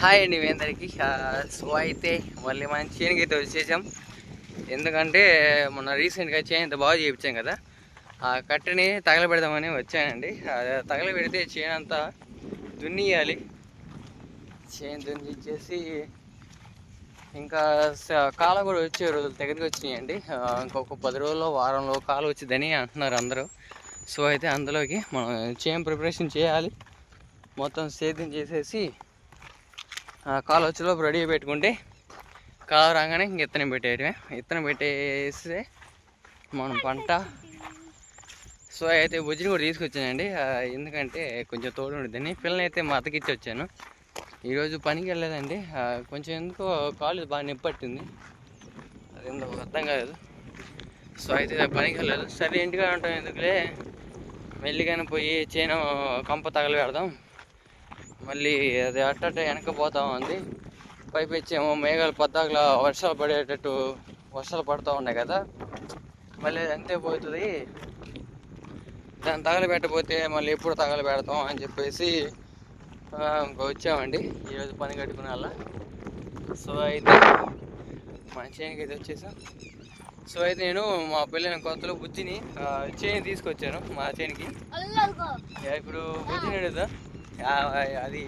Hi అండి మీ అందరికీ. So అయితే మళ్ళీ మనం చేనుకి అయితే వచ్చేసాం. ఎందుకంటే మొన్న రీసెంట్గా చేను అంత బాగా చేయించాం కదా. ఆ కట్టెని తగలబెడదామని వచ్చానండి. తగలబెడితే చేను అంతా దున్నియాలి చేను దున్నిచ్చేసి ఇంకా కాలు కాలం కూడా వచ్చే రోజులు దగ్గరికి వచ్చినాయండి. ఇంకొక పది రోజుల్లో వారంలో కాలు వచ్చిందని అంటున్నారు అందరూ. సో అయితే అందులోకి మనం చేను ప్రిపరేషన్ చేయాలి. మొత్తం సేద్యం చేసేసి కాలు వచ్చేలోపు రెడీ పెట్టుకుంటే కాలు రాగానే ఇంక ఇత్తనం పెట్టేయటమే ఇత్తనం పెట్టేస్తే మనం పంట సో అయితే బుజ్జిని కూడా తీసుకొచ్చానండి. ఎందుకంటే కొంచెం తోడు ఉంటుందని పిల్లని అయితే మా అత్తకిచ్చి వచ్చాను. ఈరోజు పనికి వెళ్ళలేదండి. కొంచెం ఎందుకో కాలు బాగా నిప్పట్టింది అది అదేందో అర్థం కాలేదు. సో అయితే పనికి వెళ్ళలేదు సరే ఇంటిగా ఉంటాం ఎందుకులే? మెల్లిగానే పోయి చేను కంప తగలబెడదాం. మళ్ళీ అది అట్టట వెనక పోతా ఉంది. పైపు వచ్చేమో మేఘాలు పద్దాకలా వర్షాలు పడేటట్టు వర్షాలు పడుతూ ఉన్నాయి కదా. మళ్ళీ అది అంతే పోతుంది. దాన్ని తగలబెట్టకపోతే మళ్ళీ ఎప్పుడు తగలబెడతాం అని చెప్పేసి వచ్చామండి. ఈరోజు పని కట్టుకునే వాళ్ళ. సో అయితే మా చేనికి అయితే వచ్చేసాం. సో అయితే నేను మా పిల్లని కొత్తలో బుజ్జిని చేని తీసుకొచ్చాను మా చేనికి. ఇప్పుడు బుజ్జిని ఆ, అది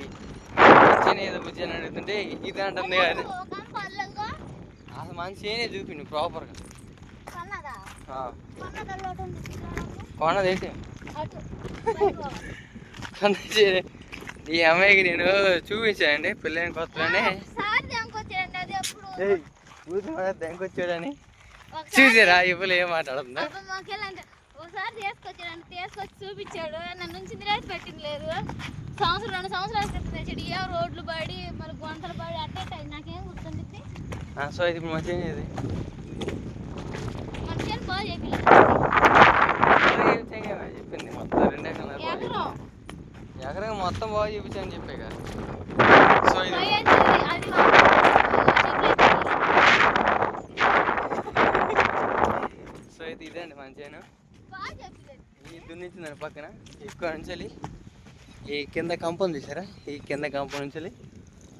చేని ఏదో బుజ్జి అని అడుగుతుంటే ఇది అంటుంది అది. అసలు మన చేనే చూపిండు ప్రాపర్గా. కొన్న చేనే ఈ అమ్మాయికి నేను చూపించానండి పిల్లని కొత్తలోనే. దెంకొచ్చాడని. చూసారా ఇప్పుడు ఏం మాట్లాడుతుందా. ఒకసారి తీసుకొచ్చాడు తీసుకొచ్చి చూపించాడు నన్ను నుంచి పెట్టింది లేదు. సంవత్సరం రెండు సంవత్సరాల క్రితం తెచ్చాడు ఏ రోడ్లు పడి మరి గుంతలు పడి అట్టే నాకేం గుర్తుంది సో ఇది ఇప్పుడు మా చేనే ఇది మన చేను బాగా చెప్పింది మొత్తం రెండు బాగా ఎకరం. మొత్తం బాగా చూపించాను చెప్పే కదా. సో ఇది సో అయితే ఇదే అండి చెప్పలేదు. ఈ దున్నించిందండి పక్కన. ఎక్కువ నుంచి ఈ కింద కంప చూసారా? ఈ కింద కంప నుంచి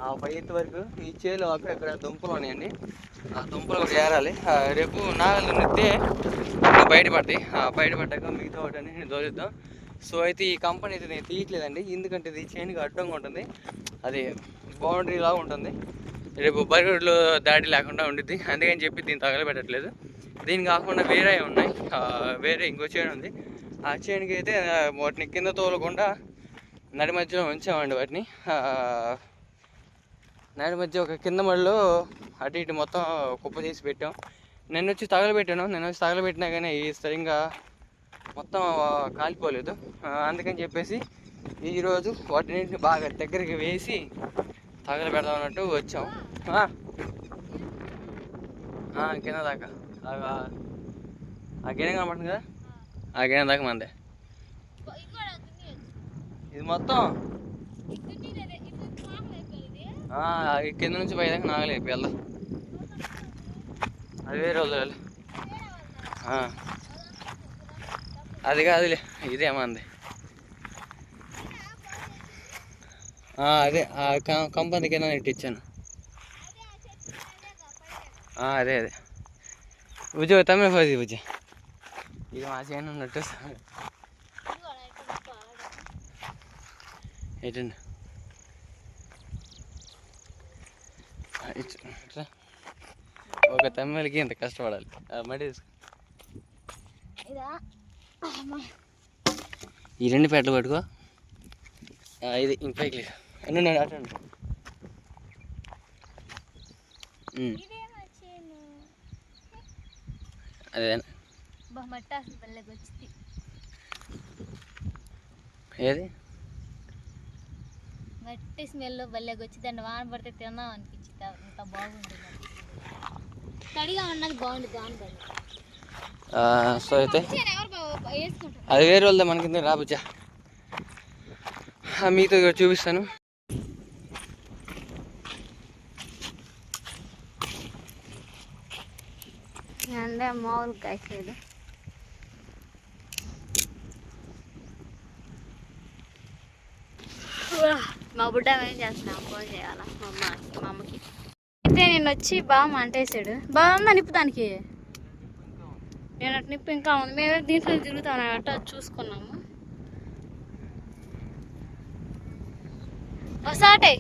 ఆ పై ఎత్తు వరకు ఈ చేనులోకి అక్కడ దుంపలు ఉన్నాయండి. ఆ దుంపలు కూడా ఏరాలి. ఆ, రేపు నాగలు నెత్తే బయటపడతాయి ఆ బయటపడ్డాక మిగతా వాటిని దోలుద్దాం. సో అయితే ఈ కంపెనీ అయితే నేను తీయట్లేదండి. ఎందుకంటే ఇది చేనుకి అడ్డంగా ఉంటుంది. అది బౌండరీ లాగా ఉంటుంది. రేపు బరిగడ్లు దాడి లేకుండా ఉండిద్ది. అందుకని చెప్పి దీన్ని తగలబెట్టట్లేదు. దీని కాకుండా వేరే ఉన్నాయి. వేరే ఇంకో చేను ఉంది. ఆ చేనుకి అయితే వాటిని కింద తోలకుండా నడి మధ్యలో ఉంచామండి వాటిని. నడి మధ్య ఒక కింద మడిలో అటు ఇటు మొత్తం కుప్ప చేసి పెట్టాం. నేను వచ్చి తగలబెట్టాను. నేను వచ్చి తగలబెట్టినా కానీ ఈ సరిగ్గా మొత్తం కాలిపోలేదు. అందుకని చెప్పేసి ఈరోజు వాటిని బాగా దగ్గరికి వేసి తగలబెడదాం అన్నట్టు వచ్చాం. కింద దాకా. ఆ, గిన్నె కనపడుతుంది కదా? ఆ గిన్నె దాకా మందే. ఇది మొత్తం? ఇది కింద నుంచి పైదాకా నాగలే నాగలేదు వెళ్దాం. అది వేరే వాళ్ళు అది కాదులే ఇదేమంది అదే కంపెనీ కం- కింద నెట్టించాను అదే అదే. ఉజ్జు తమ్మే పోయి ఉజ్జు ఇది మా చేయను ఉన్నట్టు ఇది కూడా ఇక్కడ పాడు. ఏంటండి ఇట్లా. ఒక తమ్మెలకి ఇంత కష్టపడాలి. మడి తీసుకో. ఇదా? అమ్మా. ఈ రెండు పెట్టలు పట్టుకో. ఇది ఇంపైకి అన్నీ అటండి ఇదేమో చేను. అదే బా మట్ట అసలు భలేగా వచ్చింది. ఏది? మట్టి స్మెల్ భలేగా వచ్చి దాన్ని వాన పడితే తిన్నాం అనిపించింది. అంత బాగుంది తడిగా ఉన్నది బాగుంది బాగుంది ఆ, సో అయితే అది వేరే వాళ్ళదే మనకి రాబుచ్చా మీతో చూపిస్తాను. అంటే మామూలు కాసేది మా బుడ్డ ఏం చేస్తాం ఫోన్ చేయాలా మా అమ్మకి మా అమ్మకి అయితే నేను వచ్చి బాగా అంటేసాడు బాగుందా నిప్పు దానికి నేను అటు నిప్పు ఇంకా ఉంది. మేమే దీంట్లో తిరుగుతాం. అట్ట చూసుకున్నాము. ఒకసాటే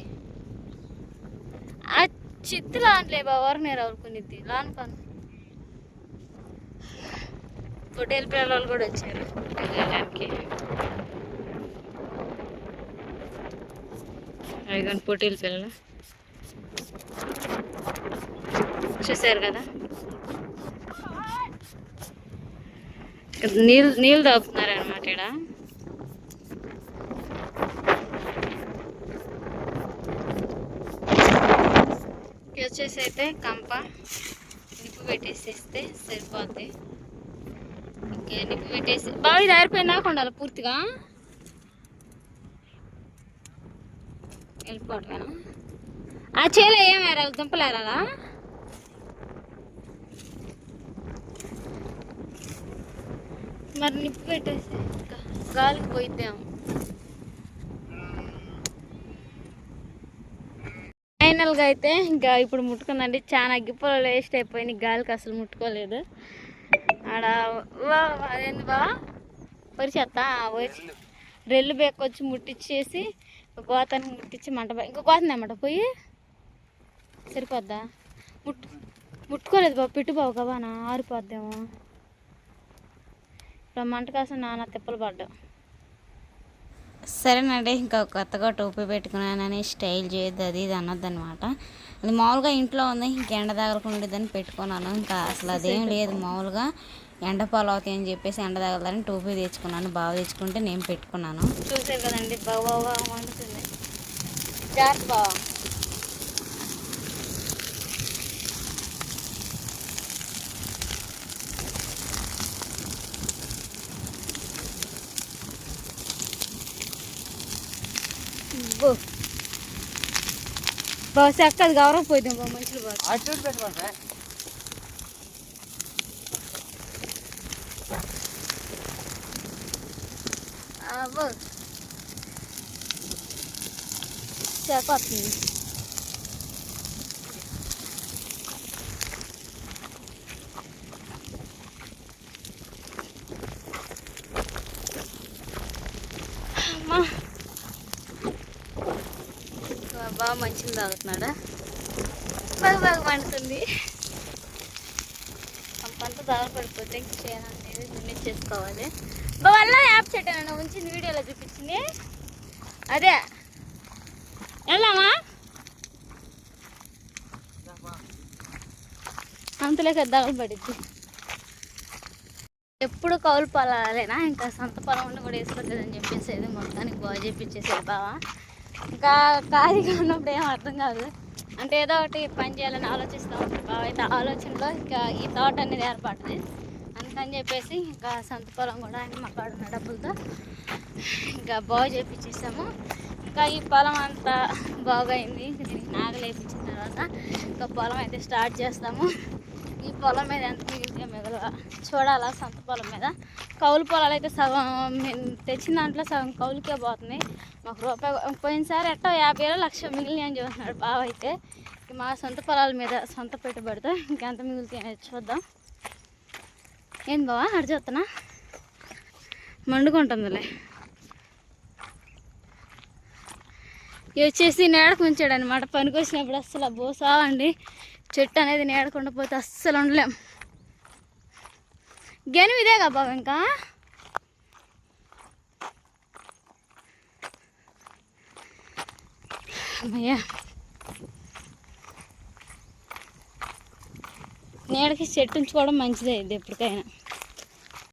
ఆ చిత్తు లాంటిలే బావారు నేను అవుకునిద్ది లానుకోను హోటల్ పిల్లలు కూడా వచ్చారు. వెళ్ళడానికి పోటీలు పొట్టేలు పిల్లలు చూసారు కదా? నీళ్ళు నీళ్ళు తాగుతున్నారు అనమాట ఇక్కడ వచ్చేసి అయితే కంప. నిప్పు పెట్టేసేస్తే సరిపోద్ది. ఓకే నిప్పు పెట్టేసి బాగా ఇది ఉండాలి పూర్తిగా? వెళ్ళిపోవటమేనా ఆ చేలో ఏం ఏరాలి దుంపలు మరి నిప్పు పెట్టేసి గాలికి పోయిద్దాం. ఫైనల్గా అయితే ఇంకా ఇప్పుడు ముట్టుకుందండి. చాలా అగ్గిపోలు వేస్ట్ అయిపోయింది గాలికి అసలు ముట్టుకోలేదు. ఆడ అదేంది బా వరిచేత్తా వచ్చి రెల్లు బెక్కొచ్చి ముట్టించేసి ఒక గోతానికి ముట్టించి మంట ఇంకో గోతం అన్నమాట పోయి. సరిపోద్దా? ముట్టు ముట్టుకోలేదు బాబు పిట్టు బాబు కబానా ఆరిపోద్దేమో. ఇప్పుడు మంట కాసం నాన్న తిప్పలు పడ్డా సరేనండి ఇంకా కొత్తగా టోపీ పెట్టుకున్నానని స్టైల్ చేయొద్దు అది ఇది అన్నది అనమాట అది మామూలుగా ఇంట్లో ఉంది ఇంక ఎండ తగలకుండేదని పెట్టుకున్నాను. ఇంకా అసలు అదేం లేదు మామూలుగా. ఎండ పాలు అవుతాయి అని చెప్పేసి ఎండ తగలదని టోపీ తెచ్చుకున్నాను బాగా తెచ్చుకుంటే నేను పెట్టుకున్నాను. చూసారు కదండి బాగా బాగా వండుతుంది. జాగ్రత్త బాగా బస్ అక్క అది గౌరవ పోయిద్దాం బా మనుషులు బాగా అటు ఇటు పెట్టుకోండి అవ్వ సరిపోతుంది అమ్మా ఇంకా బాగా మంచిగా తాగుతున్నాడా బాగా బాగా మండుతుంది అంతా దాగ పడిపోతే ఇంక చేయను అనేది దున్నిచ్చేసుకోవాలి వల్ల యాప్ చెట్టు చూపించింది అదే. వెళ్దామా? అంతలేక దాగలు పడిద్ది. ఎప్పుడు కౌలు పొలాలేనా? ఇంకా సొంత పొలం ఉండి కూడా వేసుకోవట్లేదని చెప్పేసేది. మొత్తానికి బాగా చెప్పించేసేది బావా. ఇంకా ఖాళీగా ఉన్నప్పుడు ఏం అర్థం కాదు. అంటే ఏదో ఒకటి పని చేయాలని ఆలోచిస్తూ ఉంటారు బావ. అయితే ఆలోచనలో ఇంకా ఈ థాట్ అనేది ఏర్పడుతుంది. అని చెప్పేసి ఇంకా సొంత పొలం కూడా ఆయన మాకు డబ్బులతో ఇంకా బాగు చేపించేసాము. ఇంకా ఈ పొలం అంతా బాగైంది. దీనికి నాగలు వేయించిన తర్వాత ఇంకా పొలం అయితే స్టార్ట్ చేస్తాము. ఈ పొలం మీద ఎంత మిగిలితే మిగల చూడాలా సొంత పొలం మీద. కౌలు పొలాలు అయితే సగం మేము తెచ్చిన దాంట్లో సగం కౌలుకే పోతుంది. మాకు రూపాయి పోయినసారి ఎట్టో యాభై వేలు లక్ష మిగిలినాయి అని చూస్తున్నాడు బావ అయితే. మా సొంత పొలాల మీద సొంత పెట్టుబడితో ఇంకెంత మిగులుతాయి చూద్దాం. ఏం బావా? అడి చూస్తున్నా మండుకుంటుందిలే. ఇవి వచ్చేసి నేడకు ఉంచాడు అనమాట పనికి వచ్చినప్పుడు అస్సలు బోసా అండి చెట్టు అనేది నేడకుండా పోతే అస్సలు ఉండలేం. గెను ఇదే బాబు ఇంకా? అమ్మయ్యా. నీడకి చెట్టు ఉంచుకోవడం మంచిదే ఇది ఎప్పటికైనా.